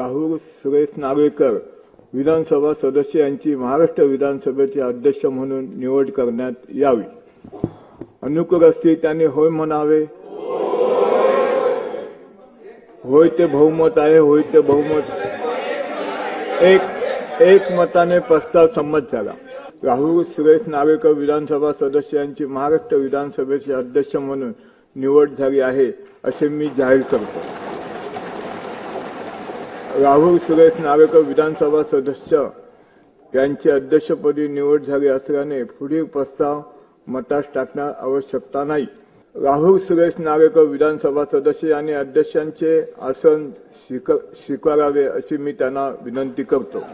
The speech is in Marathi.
राहुल सुरेश नार्वेकर विधानसभा सदस्य यांची महाराष्ट्र विधानसभेचे अध्यक्ष म्हणून निवड करण्यात यावी. अनुकूल असतील त्यांनी होय म्हणावे. होय ते बहुमत आहे होय ते बहुमत. एक एक मताने प्रस्ताव संमत झाला. राहुल सुरेश नार्वेकर विधानसभा सदस्य यांची महाराष्ट्र विधानसभेचे अध्यक्ष म्हणून निवड झाली आहे असे मी जाहीर करतो. राहुल सुरेश नावेकर विधानसभा सदस्य. यांची अध्यक्षपदी निवड झाली असल्याने पुढील प्रस्ताव मतास टाकणार आवश्यकता नाही. राहुल सुरेश नावेकर विधानसभा सदस्य आणि अध्यक्षांचे आसन स्वीकार स्वीकारावे अशी मी त्यांना विनंती करतो.